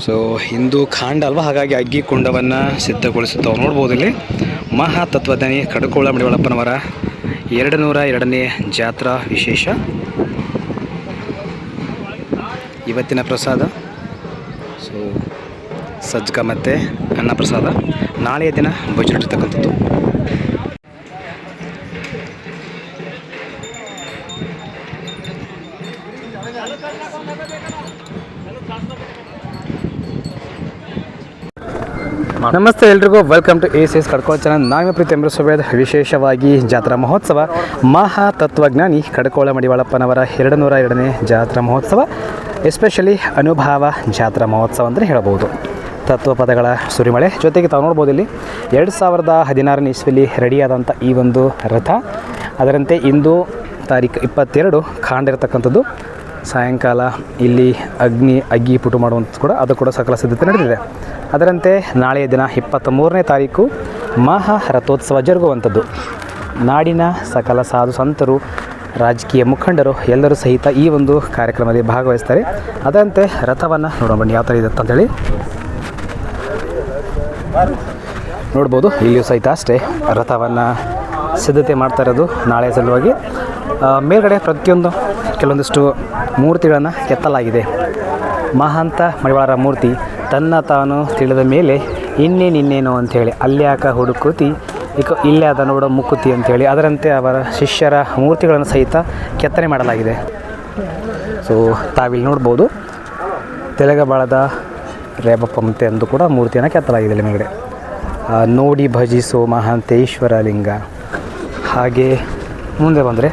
So Hindu Khand ಅಲ್ವಾ? ಹಾಗಾಗಿ ಅಗ್ಗಿ ಕುಂಡವನ್ನು ಸಿದ್ಧಗೊಳಿಸುತ್ತವೆ. ನೋಡ್ಬೋದು ಇಲ್ಲಿ. ಮಹಾ ತತ್ವಜ್ಞಾನಿ ಕಡಕೋಳ ಮಡಿವಳಪ್ಪನವರ ಎರಡು ನೂರ ಎರಡನೇ ಜಾತ್ರಾ ವಿಶೇಷ. ಇವತ್ತಿನ ಪ್ರಸಾದ. ಸೊ ಸಜ್ಜಕ ಮತ್ತು ಅನ್ನ ಪ್ರಸಾದ. ನಾಳೆಯ ದಿನ ಬಜೆಟ್ ಇರ್ತಕ್ಕಂಥದ್ದು ನಮಸ್ತೆ ಎಲ್ರಿಗೂ. Welcome to A C S Kadkol channel ನಾನು ಪ್ರೀತಿ ಅಮೃತಸಭೆಯ ವಿಶೇಷವಾಗಿ ಜಾತ್ರಾ ಮಹೋತ್ಸವ. ಮಹಾ ತತ್ವಜ್ಞಾನಿ ಕಡ್ಕೋಳ ಮಡಿವಾಳಪ್ಪನವರ ಎರಡು ನೂರ ಎರಡನೇ ಜಾತ್ರಾ ಮಹೋತ್ಸವ ಎಸ್ಪೆಷಲಿ ಅನುಭಾವ ಜಾತ್ರಾ ಮಹೋತ್ಸವ ಅಂತಲೇ ಹೇಳ್ಬೋದು. ತತ್ವಪದಗಳ ಸುರಿಮಳೆ. ಜೊತೆಗೆ ತಾವು ನೋಡ್ಬೋದು ಇಲ್ಲಿ ಎರಡು ಸಾವಿರದ ಹದಿನಾರನೇ ಇಸ್ವಿಲಿ ರೆಡಿಯಾದಂಥ ಈ ಒಂದು ರಥ. ಅದರಂತೆ ಇಂದು ತಾರೀಕು ಇಪ್ಪತ್ತೆರಡು ಕಾಂಡಿರ್ತಕ್ಕಂಥದ್ದು ಸಾಯಂಕಾಲ ಇಲ್ಲಿ ಅಗ್ನಿ, ಅಗ್ಗಿ ಪುಟು ಮಾಡುವಂಥದ್ದು ಕೂಡ, ಅದು ಕೂಡ ಸಕಲ ಸಿದ್ಧತೆ ನಡೆದಿದೆ. ಅದರಂತೆ ನಾಳೆಯ ದಿನ ಇಪ್ಪತ್ತ ಮೂರನೇ ತಾರೀಕು ಮಹಾ ರಥೋತ್ಸವ ಜರುಗುವಂಥದ್ದು. ನಾಡಿನ ಸಕಲ ಸಾಧು ಸಂತರು, ರಾಜಕೀಯ ಮುಖಂಡರು ಎಲ್ಲರೂ ಸಹಿತ ಈ ಒಂದು ಕಾರ್ಯಕ್ರಮದಲ್ಲಿ ಭಾಗವಹಿಸ್ತಾರೆ. ಅದರಂತೆ ರಥವನ್ನು ನೋಡೋಣ ಬನ್ನಿ, ಯಾವ ಥರ ಇದೆ ಅಂತೇಳಿ ನೋಡ್ಬೋದು, ಇಲ್ಲಿಯೂ ಸಹಿತ ಅಷ್ಟೇ ರಥವನ್ನು ಸಿದ್ಧತೆ ಮಾಡ್ತಾ ಇರೋದು ನಾಳೆ ಸಲುವಾಗಿ. ಮೇಲ್ಗಡೆ ಪ್ರತಿಯೊಂದು ಕೆಲವೊಂದಿಷ್ಟು ಮೂರ್ತಿಗಳನ್ನು ಕೆತ್ತಲಾಗಿದೆ. ಮಹಾಂತ ಮಡಿವಾಳರ ಮೂರ್ತಿ ತನ್ನ ತಾನು ತಿಳಿದ ಮೇಲೆ ಇನ್ನೇನಿನ್ನೇನು ಅಂಥೇಳಿ ಅಲ್ಯಾಕ ಹುಡುಕುತಿ, ಇಕ ಇಲ್ಲೇ ಅದ ನೋಡೋ ಮುಕ್ಕುತಿ ಅಂಥೇಳಿ ಅದರಂತೆ ಅವರ ಶಿಷ್ಯರ ಮೂರ್ತಿಗಳನ್ನು ಸಹಿತ ಕೆತ್ತನೆ ಮಾಡಲಾಗಿದೆ. ಸೊ ತಾವಿಲ್ಲಿ ನೋಡ್ಬೋದು, ತೆಲಗಬಾಳದ ಮತ್ತೆ ಅಂದು ಕೂಡ ಮೂರ್ತಿಯನ್ನು ಕೆತ್ತಲಾಗಿದೆ ಇಲ್ಲಿ ನೋಡಿ ಭಜಿಸೋ ಮಹಾಂತೇಶ್ವರ ಲಿಂಗ ಹಾಗೆ ಮುಂದೆ ಬಂದರೆ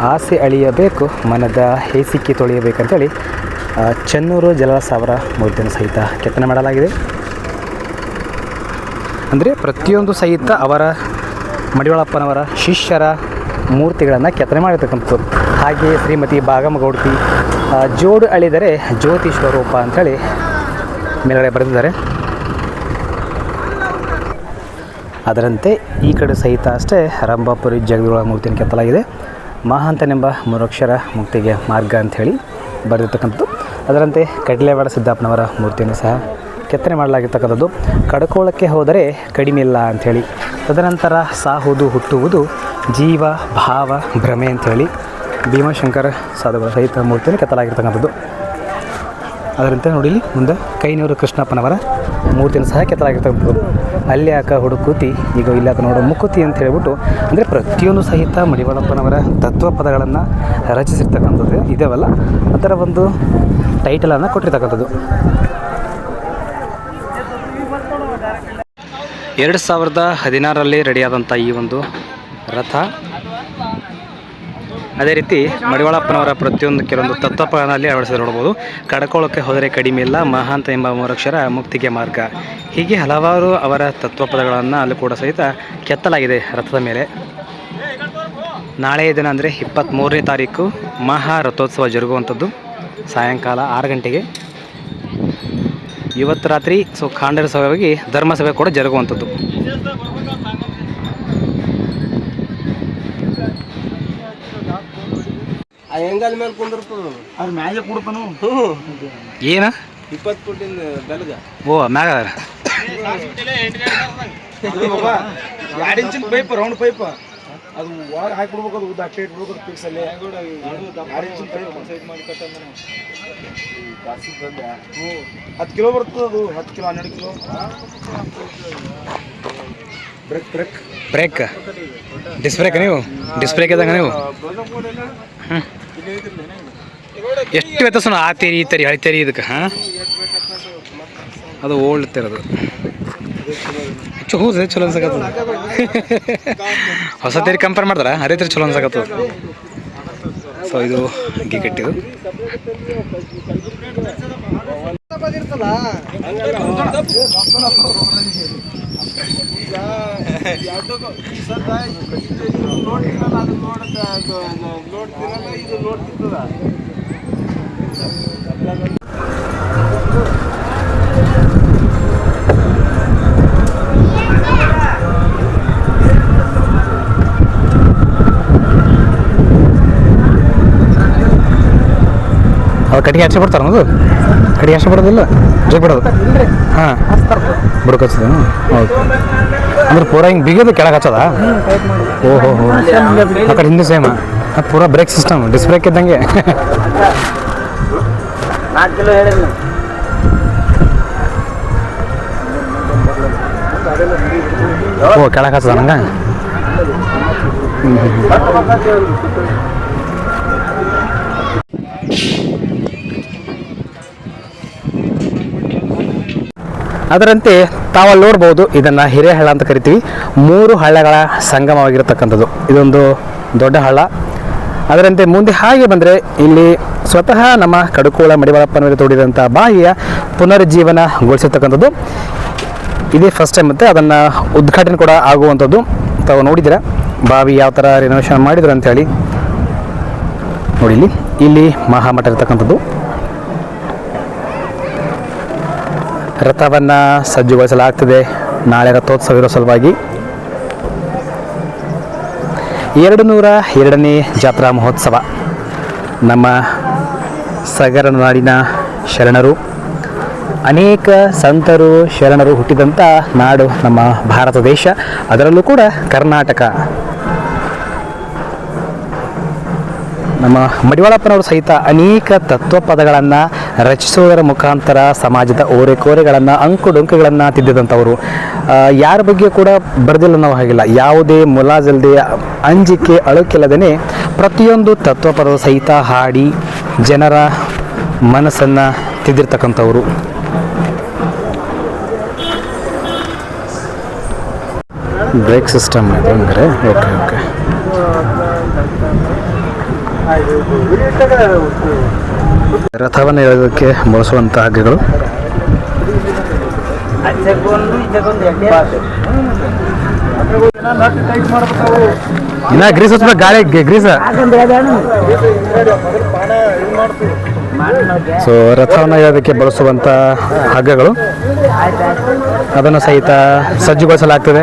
ಆಸೆ ಅಳಿಯಬೇಕು ಮನದ ಹೇಸಿಕೆ ತೊಳೆಯಬೇಕಂತೇಳಿ ಚೆನ್ನೂರು ಜಲಸಾವರ ಮೂರ್ತಿಯನ್ನು ಸಹಿತ ಕೆತ್ತನೆ ಮಾಡಲಾಗಿದೆ. ಅಂದರೆ ಪ್ರತಿಯೊಂದು ಸಹಿತ ಅವರ ಮಡಿವಾಳಪ್ಪನವರ ಶಿಷ್ಯರ ಮೂರ್ತಿಗಳನ್ನು ಕೆತ್ತನೆ ಮಾಡಿರ್ತಕ್ಕಂಥದ್ದು. ಹಾಗೆ ಶ್ರೀಮತಿ ಭಾಗಮಗೌಡತಿ ಆ, ಜೋಡು ಅಳಿದರೆ ಜ್ಯೋತಿ ಸ್ವರೂಪ ಅಂಥೇಳಿ ಮೇಲ್ಗಡೆ ಬರೆದಿದ್ದಾರೆ. ಅದರಂತೆ ಈ ಕಡೆ ಸಹಿತ ಅಷ್ಟೇ ರಂಭಾಪುರಿ ಜಗದೋಳ ಮೂರ್ತಿಯನ್ನು ಕೆತ್ತಲಾಗಿದೆ. ಮಹಾಂತನೆಂಬ ಮೂರಕ್ಷರ ಮುಕ್ತಿಗೆ ಮಾರ್ಗ ಅಂಥೇಳಿ ಬರೆದಿರ್ತಕ್ಕಂಥದ್ದು. ಅದರಂತೆ ಕಡಲೆವಾಡ ಸಿದ್ದಪ್ಪನವರ ಮೂರ್ತಿಯನ್ನು ಸಹ ಕೆತ್ತನೆ ಮಾಡಲಾಗಿರ್ತಕ್ಕಂಥದ್ದು. ಕಡ್ಕೋಳಕ್ಕೆ ಹೋದರೆ ಕಡಿಮೆ ಇಲ್ಲ ಅಂಥೇಳಿ. ತದನಂತರ ಸಾಹುದು ಹುಟ್ಟುವುದು ಜೀವ, ಭಾವ, ಭ್ರಮೆ ಅಂಥೇಳಿ ಭೀಮಶಂಕರ ಸಾಧುಗಳ ಸಹಿತ ಮೂರ್ತಿಯನ್ನು ಕೆತ್ತಲಾಗಿರ್ತಕ್ಕಂಥದ್ದು. ಅದರಂತೆ ನೋಡಿ ಮುಂದೆ ಕೈನೂರು ಕೃಷ್ಣಪ್ಪನವರ ಮೂರ್ತಿಯನ್ನು ಸಹ ಕೆತ್ತಲಾಗಿರ್ತಕ್ಕಂಥದ್ದು. ಅಲ್ಲಿ ಯಾಕ ಹುಡುಕುತಿ. ಈಗ ಇಲ್ಲಾಕ ನೋಡು ಮುಕ್ಕುತಿ ಅಂತ ಹೇಳ್ಬಿಟ್ಟು, ಅಂದರೆ ಪ್ರತಿಯೊಂದು ಸಹಿತ ಮಡಿವಾಳಪ್ಪನವರ ತತ್ವ ಪದಗಳನ್ನು ರಚಿಸಿರ್ತಕ್ಕಂಥದ್ದು ಇದಾವಲ್ಲ? ಅದರ ಒಂದು ಟೈಟಲನ್ನು ಕೊಟ್ಟಿರ್ತಕ್ಕಂಥದ್ದು. ಎರಡು ಸಾವಿರದ ಹದಿನಾರರಲ್ಲಿ ರೆಡಿಯಾದಂಥ ಈ ಒಂದು ರಥ ಅದೇ ರೀತಿ ಮಡಿವಾಳಪ್ಪನವರ ಪ್ರತಿಯೊಂದು ಕೆಲವೊಂದು ತತ್ವಪದಲ್ಲಿ ಅಳವಡಿಸಿ ನೋಡ್ಬೋದು ಕಡ್ಕೊಳ್ಳೋಕ್ಕೆ ಹೋದರೆ ಕಡಿಮೆ ಇಲ್ಲ, ಮಹಾಂತ ಎಂಬ ಮೂರಕ್ಷರ ಮುಕ್ತಿಗೆ ಮಾರ್ಗ. ಹೀಗೆ ಹಲವಾರು ಅವರ ತತ್ವಪದಗಳನ್ನು ಅಲ್ಲಿ ಕೂಡ ಸಹಿತ ಕೆತ್ತಲಾಗಿದೆ ರಥದ ಮೇಲೆ. ನಾಳೆಯ ದಿನ ಅಂದರೆ ಇಪ್ಪತ್ತ್ಮೂರನೇ ತಾರೀಕು ಮಹಾ ರಥೋತ್ಸವ ಜರುಗುವಂಥದ್ದು. ಸಾಯಂಕಾಲ ಆರು ಗಂಟೆಗೆ. ಇವತ್ತು ರಾತ್ರಿ, ಸೊ ಖಾಂಡರ ಸಭೆಯಾಗಿ ಧರ್ಮಸಭೆ ಕೂಡ ಜರುಗುವಂಥದ್ದು. ಹೆಂಗಲ್ ಮೇಲೆ ಕುಂದಿರ್ತದ ಅವ್ರ ಮ್ಯಾಲೆ ಕುಡ್ತಾನು. ಏನ? ಇಪ್ಪತ್ತು ಫುಟಿನ ಬೆಲ್ಗ. ಓ ಮ್ಯಾಗ ಅದಾರ. ಎರಡು ಇಂಚಿನ ಪೈಪ್ ರೌಂಡ್ ಪೈಪ್ ಅದು ಒಳಗೆ ಹಾಕಿ ಬಿಡ್ಬೇಕು ಅದು ಉದ್ದ ಅಟ್ಟೆ ಇಟ್ಬಿಡ್ಬೇಕು ಫಿಕ್ಸ್ ಅಲ್ಲಿ. ಎರಡು ಇಂಚಿನ ಪೈಪ್ ಹತ್ತು ಕಿಲೋ ಬರ್ತದೆ ಅದು ಹತ್ತು ಕಿಲೋ ಹನ್ನೆರಡು kilo. Brake brake brake disc brake ನೀವು? ಡಿಸ್ ಬ್ರೇಕ್ ಇದ್ದಂಗೆ ನೀವು? ಹ್ಞೂ ಎಷ್ಟು ವ್ಯತ್ಯಾಸ ಆ ತೆರಿ, ಈ ತೆರಿ, ಹಳಿ ತೆರಿ ಇದಕ್ಕೆ, ಹಾಂ? ಅದು ಓಲ್ಡ್ ತೆರದು. ಹೌದು, ಚಲೋ ಅನ್ಸಕತ್ತದ. ಹೊಸ ತೇರಿ ಕಂಪೇರ್ ಮಾಡಿದ್ರ? ಅದೇ ತೆರಿ ಚಲೋ ಅನ್ಸಕತ್ತದ. ಸೊ ಇದು ಗಿ ಕಟ್ಟಿದು ಅವ್ರು ಕಟ್ಟಿಗೆ ಹಚ್ಚಿ ಬಿಡ್ತಾರ ಅದು ಕಟ್ಟಿಗೆ ಹಚ್ಚಿ ಬಿಡೋದಿಲ್ಲ? ಜೊತೆ ಬಿಡೋದು? ಹಾಂ. ಬುಡಕ್ ಹಚ್ಚಿದ ಹೌದು. ಅಂದ್ರೆ ಪೂರ ಹಿಂಗೆ ಬಿಗಿದು ಕೆಳಗೆ ಹಚ್ಚದ? ಓಹೋ, ಹೋ. ಆ ಕಡೆ ಹಿಂದೆ ಸೇಮ್ ಪೂರ ಬ್ರೇಕ್ ಸಿಸ್ಟಮ್ ಡಿಸ್ ಬ್ರೇಕ್ ಇದ್ದಂಗೆ. ನಾಲ್ಕು ಕಿಲೋ ಹೇಳಿಲ್ಲ ಓ, ಕೆಳಗೆ ಹಚ್ಚದ ನಂಗೆ? ಅದರಂತೆ ತಾವಲ್ಲಿ ನೋಡ್ಬೋದು ಇದನ್ನು ಹಿರೇಹಳ್ಳ ಅಂತ ಕರಿತೀವಿ. ಮೂರು ಹಳ್ಳಗಳ ಸಂಗಮವಾಗಿರತಕ್ಕಂಥದ್ದು. ಇದೊಂದು ದೊಡ್ಡ ಹಳ್ಳ. ಅದರಂತೆ ಮುಂದೆ ಹಾಗೆ ಬಂದರೆ ಇಲ್ಲಿ ಸ್ವತಃ ನಮ್ಮ ಕಡುಕೋಳ ಮಡಿವಾಳಪ್ಪನವರು ತೋಡಿದಂಥ ಬಾಯಿಯ ಪುನರುಜ್ಜೀವನಗೊಳಿಸಿರ್ತಕ್ಕಂಥದ್ದು. ಇದೇ ಫಸ್ಟ್ ಟೈಮ್ ಮತ್ತೆ ಅದನ್ನು ಉದ್ಘಾಟನೆ ಕೂಡ ಆಗುವಂಥದ್ದು ತಾವು ನೋಡಿದ್ದೀರಾ. ಬಾವಿ ಯಾವ ಥರ ರಿನೋವೇಷನ್ ಮಾಡಿದ್ರು ಅಂತೇಳಿ ನೋಡಿ ಇಲ್ಲಿ ಮಹಾಮಠ ಇರ್ತಕ್ಕಂಥದ್ದು. ರಥವನ್ನು ಸಜ್ಜುಗೊಳಿಸಲಾಗ್ತದೆ. ನಾಳೆ ರಥೋತ್ಸವ ಇರೋ ಸಲುವಾಗಿ ಎರಡು ನೂರ ಎರಡನೇ ಜಾತ್ರಾ ಮಹೋತ್ಸವ. ನಮ್ಮ ಸಗರ ನಾಡಿನ ಶರಣರು, ಅನೇಕ ಸಂತರು, ಶರಣರು ಹುಟ್ಟಿದಂಥ ನಾಡು ನಮ್ಮ ಭಾರತ ದೇಶ. ಅದರಲ್ಲೂ ಕೂಡ ಕರ್ನಾಟಕ. ನಮ್ಮ ಮಡಿವಾಳಪ್ಪನವರು ಸಹಿತ ಅನೇಕ ತತ್ವಪದಗಳನ್ನು ರಚಿಸುವುದರ ಮುಖಾಂತರ ಸಮಾಜದ ಓರೆಕೋರೆಗಳನ್ನು ಅಂಕುಡೊಂಕುಗಳನ್ನು ತಿದ್ದಿದಂಥವರು ಯಾರ ಬಗ್ಗೆ ಕೂಡ ಬರೆದಿಲ್ಲ ನಾವು ಹಾಗಿಲ್ಲ. ಯಾವುದೇ ಮುಲಾಜಲ್ದೆ ಅಂಜಿಕೆ ಅಳುಕಿಲ್ಲದೇ ಪ್ರತಿಯೊಂದು ತತ್ವಪದ ಸಹಿತ ಹಾಡಿ ಜನರ ಮನಸ್ಸನ್ನು ತಿದ್ದಿರ್ತಕ್ಕಂಥವ್ರು. ಬ್ರೇಕ್ ಸಿಸ್ಟಮ್ ಇದೆ ಅಂದರೆ ಓಕೆ ಓಕೆ. ರಥವನ್ನು ಎಳೆಯೋದಕ್ಕೆ ಬಳಸುವಂತಹ ಹಗ್ಗಗಳು. ಇನ್ನ ಗ್ರೀಸ್ ಹಚ್ಬೇಕು ಗಾಳಿ ಗ್ರೀಸ್. ಸೊ ರಥವನ್ನು ಎಳೆಯೋದಕ್ಕೆ ಬಳಸುವಂಥ ಹಗ್ಗಗಳು. ಅದನ್ನು ಸಹಿತ ಸಜ್ಜುಗೊಳಿಸಲಾಗ್ತದೆ.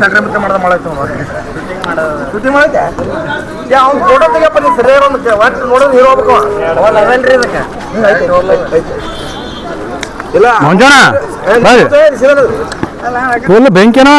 ಸಂಕ್ರಮಿತ ಮಾಡ್ದ ಮಳೆ ಸುದ್ದಿ ಮಾಡೈತೆ ಯಾ ಅವ್ನು ಫೋಟೋ ತೆಗಿಯಪ್ಪ ನೀವು ಸರಿಯಾಗಿ ಒಂದು ಒಟ್ಟು ನೋಡೋದು ಹೀರೋ ಹೋಗ್ಬೇಕು ಅವೇನ್ರಿ ಇದಕ್ಕೆ ಇಲ್ಲ ಮಂಜಾನ ಫುಲ್ ಬೆಂಕಿನೋ